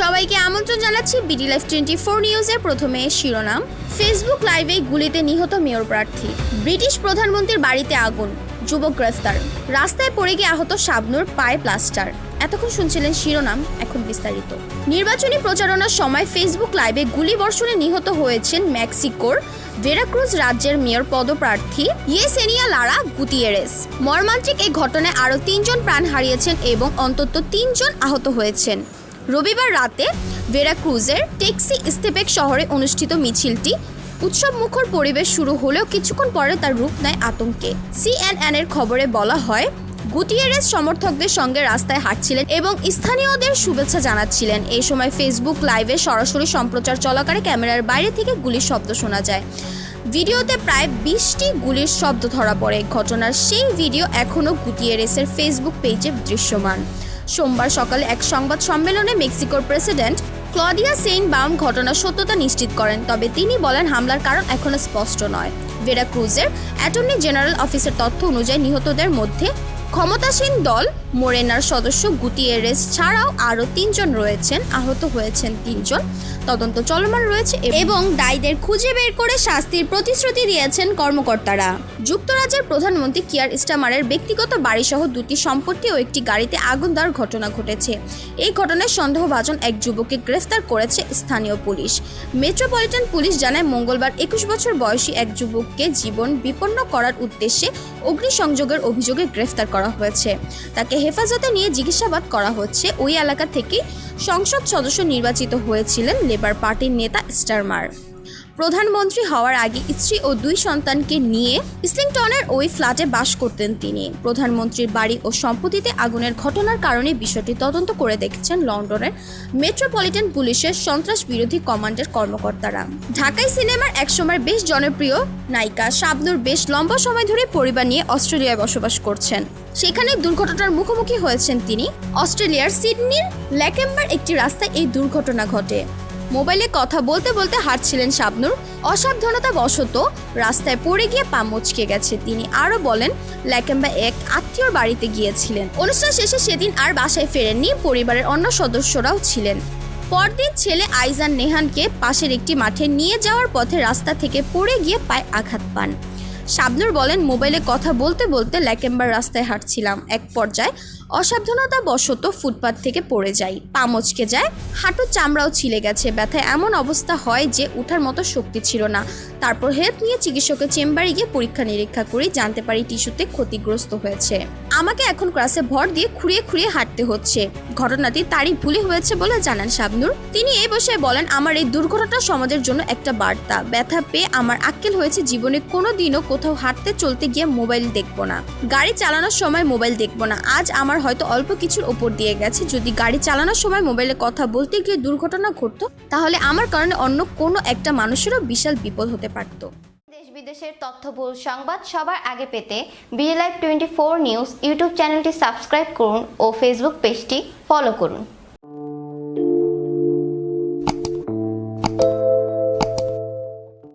সবাইকে আমন্ত্রণ জানাচ্ছি বিডি লাইফ টোয়েন্টি ফোর নিউজের প্রথমে শিরোনাম। ফেসবুক লাইভে গুলিতে নিহত মেয়র প্রার্থী। ব্রিটিশ প্রধানমন্ত্রীর বাড়িতে আগুন, যুবক গ্রেফতার। রাস্তায় পড়ে গিয়ে আহত শাবনুর পায়ে প্লাস্টার। এতক্ষণ শুনছিলেন শিরোনাম, এখন বিস্তারিত। নির্বাচনী প্রচারণার সময় ফেসবুক লাইভে গুলি বর্ষণে নিহত হয়েছেন মেক্সিকোর ভেরাক্রুজ রাজ্যের মেয়র পদপ্রার্থী ইয়েসেনিয়া লারা গুতিয়েরেস। মর্মান্তিক এই ঘটনায় আরও তিনজন প্রাণ হারিয়েছেন এবং অন্তত তিনজন আহত হয়েছেন। রবিবার রাতে ভেরাক্রুজের টেক্সি ইস্তেপেক শহরে অনুষ্ঠিত মিছিলটি উৎসব মুখর পরিবেশ শুরু হলেও কিছুক্ষণ পরে তার রূপ নেয় আতঙ্কে। সিএনএন এর খবরে বলা হয়, গুটিয়েরেস সমর্থকদের সঙ্গে রাস্তায় হাঁটছিলেন এবং স্থানীয়দের শুভেচ্ছা জানাচ্ছিলেন। এই সময় ফেসবুক লাইভে সরাসরি সম্প্রচার চলাকালে ক্যামেরার বাইরে থেকে গুলির শব্দ শোনা যায়। ভিডিওতে প্রায় বিশটি গুলির শব্দ ধরা পড়ে। ঘটনার সেই ভিডিও এখনও গুটিয়েরেসের ফেসবুক পেজে দৃশ্যমান। সোমবার সকালে এক সংবাদ সম্মেলনে মেক্সিকোর প্রেসিডেন্ট ক্লডিয়া সেইন বাম ঘটনার সত্যতা নিশ্চিত করেন, তবে তিনি বলেন হামলার কারণ এখনও স্পষ্ট নয়। ভেরা ক্রুজের অ্যাটর্নি জেনারেল অফিসের তথ্য অনুযায়ী নিহতদের মধ্যে ক্ষমতাসীন দল, মোরেনার সদস্য গুটিয়েরেস ছাড়াও আরও তিনজন রয়েছেন, আহত হয়েছেন তিনজন। তদন্ত চলমান রয়েছে এবং দায়ীদের খুঁজে বের করে শাস্তির প্রতিশ্রুতি দিয়েছেন কর্মকর্তারা। যুক্তরাজ্যের প্রধানমন্ত্রী কিয়ার স্টামারের ব্যক্তিগত বাড়িসহ দুটি সম্পত্তি ও একটি গাড়িতে আগুন দেওয়ার ঘটনা ঘটেছে। এই ঘটনায় সন্দেহভাজন এক যুবককে গ্রেফতার করেছে স্থানীয় পুলিশ। মেট্রোপলিটন পুলিশ জানায়, মঙ্গলবার একুশ বছর বয়সী এক যুবককে জীবন বিপন্ন করার উদ্দেশ্যে অগ্নিসংযোগের অভিযোগে গ্রেফতার করা হয়েছে। তাকে হেফাজতে নিয়ে জিজ্ঞাসাবাদ করা হচ্ছে। ওই এলাকা থেকে সংসদ সদস্য নির্বাচিত হয়েছিলেন লেবার পার্টির নেতা স্টারমার। প্রধানমন্ত্রী হওয়ার আগে স্ত্রী ও দুই সন্তানকে নিয়ে ইসলিংটনের ওই ফ্ল্যাটে বাস করতেন তিনি। প্রধানমন্ত্রীর বাড়ি ও সম্পত্তিতে আগুনের ঘটনার কারণে বিষয়টি তদন্ত করে দেখেছেন লন্ডনের মেট্রোপলিটন পুলিশের সন্ত্রাস বিরোধী কমান্ডের কর্মকর্তারা। ঢাকাই সিনেমার একসময় বেশ জনপ্রিয় নায়িকা শাবনুর বেশ লম্বা সময় ধরে পরিবার নিয়ে অস্ট্রেলিয়ায় বসবাস করছেন। সেখানে দুর্ঘটনার মুখোমুখি হয়েছেন তিনি। অস্ট্রেলিয়ার সিডনির ল্যাকেম্বার একটি রাস্তায় এই দুর্ঘটনা ঘটে। মোবাইলে কথা বলতে বলতে হাঁটছিলেন শাবনুর। অসাবধানতা বশত রাস্তায় পড়ে গিয়ে পা মুচকে গেছে। তিনি আরও বলেন, ল্যাকেম্বা এক আত্মীয়র বাড়িতে গিয়েছিলেন। অনুষ্ঠান শেষে সেদিন আর বাসায় ফেরেননি, পরিবারের অন্য সদস্যরাও ছিলেন। পরদিন ছেলে আইজান নেহানকে পাশের একটি মাঠে নিয়ে যাওয়ার পথে রাস্তা থেকে পড়ে গিয়ে পায়ে আঘাত পান। শাবনুর বলেন, মোবাইলে কথা বলতে বলতে ল্যাকেম্বার রাস্তায় হাঁটছিলাম। এক পর্যায়ে অসাবধানতা বশত ফুটপাত থেকে পড়ে যাই। পা মচকে যায়, হাঁটুর চামড়াও ছিলে গেছে। ব্যথায় এমন অবস্থা হয় যে ওঠার মতো শক্তি ছিল না। তারপর হেল্প নিয়ে চিকিৎসকের চেম্বারে গিয়ে পরীক্ষা নিরীক্ষা করি জানতে পারি টিস্যুতে ক্ষতিগ্রস্ত হয়েছে। আমাকে এখন ক্লাসে ভর দিয়ে খুঁড়িয়ে খুঁড়িয়ে হাঁটতে হচ্ছে। ঘটনাটি তারই ভুলে হয়েছে বলে জানান শাবনুর। তিনি এই বসে বলেন, আমার এই দুর্ঘটনা সমাজের জন্য একটা বার্তা। ব্যথা পেয়ে আমার আক্কেল হয়েছে জীবনে কোনো দিনও কোথাও হাঁটতে, চলতে গিয়ে মোবাইল দেখব না। গাড়ি চালানোর সময় মোবাইল দেখব না। আজ আমার হয়তো অল্প কিছুর ওপর দিয়ে গেছে। যদি গাড়ি চালানোর সময় মোবাইলে কথা বলতে গিয়ে দুর্ঘটনা ঘটতো, তাহলে আমার কারণে অন্য কোনো একটা মানুষেরও বিশাল বিপদ হতে পারতো। দেশ বিদেশের তথ্যবহুল সংবাদ সবার আগে পেতে live twenty four news YouTube চ্যানেলটি সাবস্ক্রাইব করুন ও ফেসবুক পেজটি ফলো করুন।